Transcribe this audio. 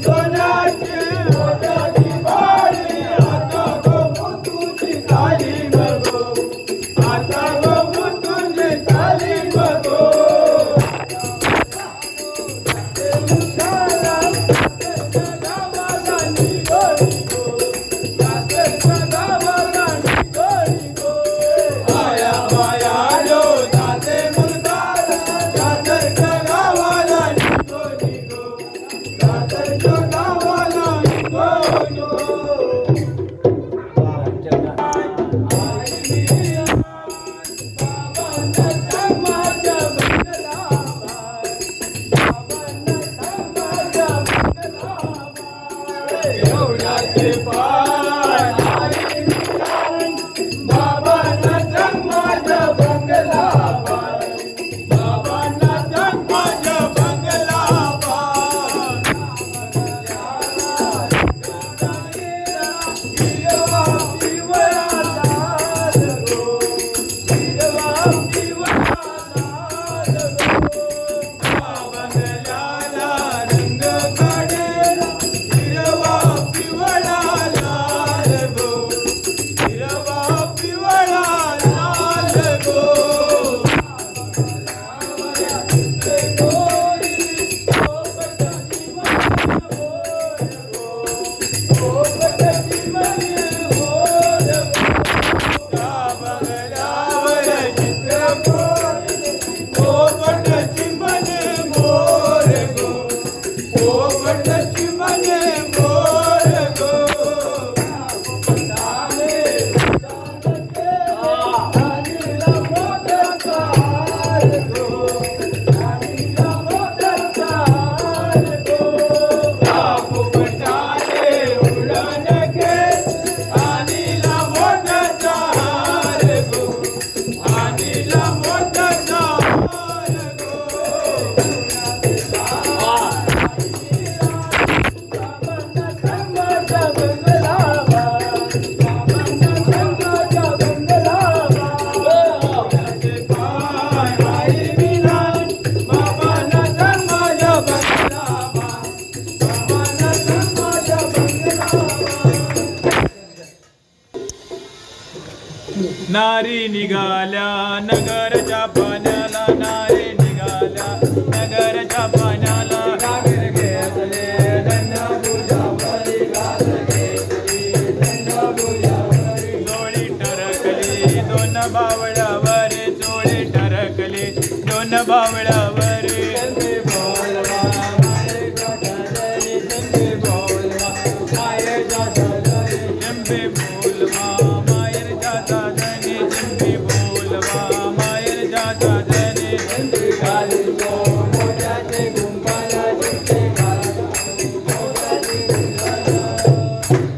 सोना कर जो नाम नारी निघाल्या नगरच्या पाण्याला नारी निघाल्या नगरच्या पाण्याला. चोळी टरकली दोन बावळ्यावर चोळी टरकली दोन बावळ्या Hallelujah.